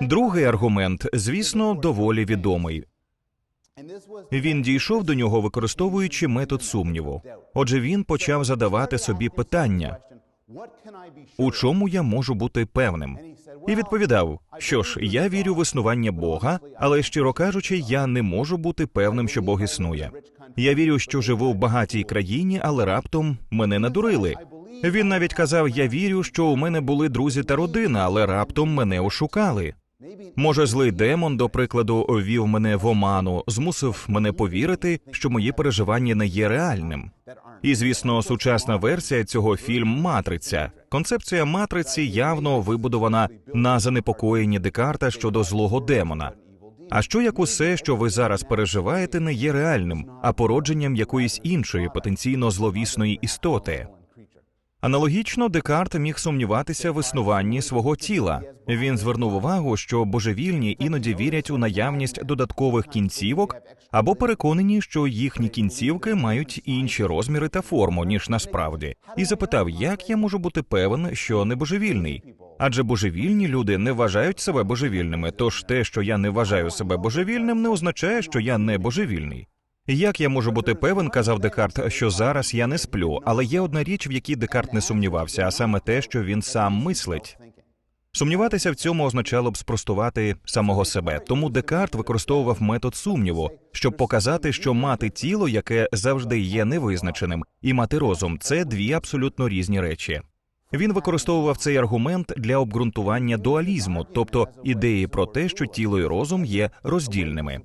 Другий аргумент, звісно, доволі відомий. Він дійшов до нього, використовуючи метод сумніву. Отже, він почав задавати собі питання, у чому я можу бути певним, і відповідав: що ж, я вірю в існування Бога, але щиро кажучи, я не можу бути певним, що Бог існує. Я вірю, що живу в багатій країні, але раптом мене надурили. Він навіть казав: Я вірю, що у мене були друзі та родина, але раптом мене ошукали. Може, злий демон, до прикладу, ввів мене в оману, змусив мене повірити, що мої переживання не є реальним. І звісно, сучасна версія цього фільм Матриця. Концепція матриці явно вибудована на занепокоєнні Декарта щодо злого демона. А що як усе, що ви зараз переживаєте, не є реальним, а породженням якоїсь іншої потенційно зловісної істоти? Аналогічно, Декарт міг сумніватися в існуванні свого тіла. Він звернув увагу, що божевільні іноді вірять у наявність додаткових кінцівок або переконані, що їхні кінцівки мають інші розміри та форму ніж насправді, і запитав, як я можу бути певен, що не божевільний. Адже божевільні люди не вважають себе божевільними. Тож те, що я не вважаю себе божевільним, не означає, що я не божевільний. Як я можу бути певен, казав Декарт, що зараз я не сплю, але є одна річ, в якій Декарт не сумнівався, а саме те, що він сам мислить. Сумніватися в цьому означало б спростувати самого себе. Тому Декарт використовував метод сумніву, щоб показати, що мати тіло, яке завжди є невизначеним, і мати розум це дві абсолютно різні речі. Він використовував цей аргумент для обґрунтування дуалізму, тобто ідеї про те, що тіло і розум є роздільними.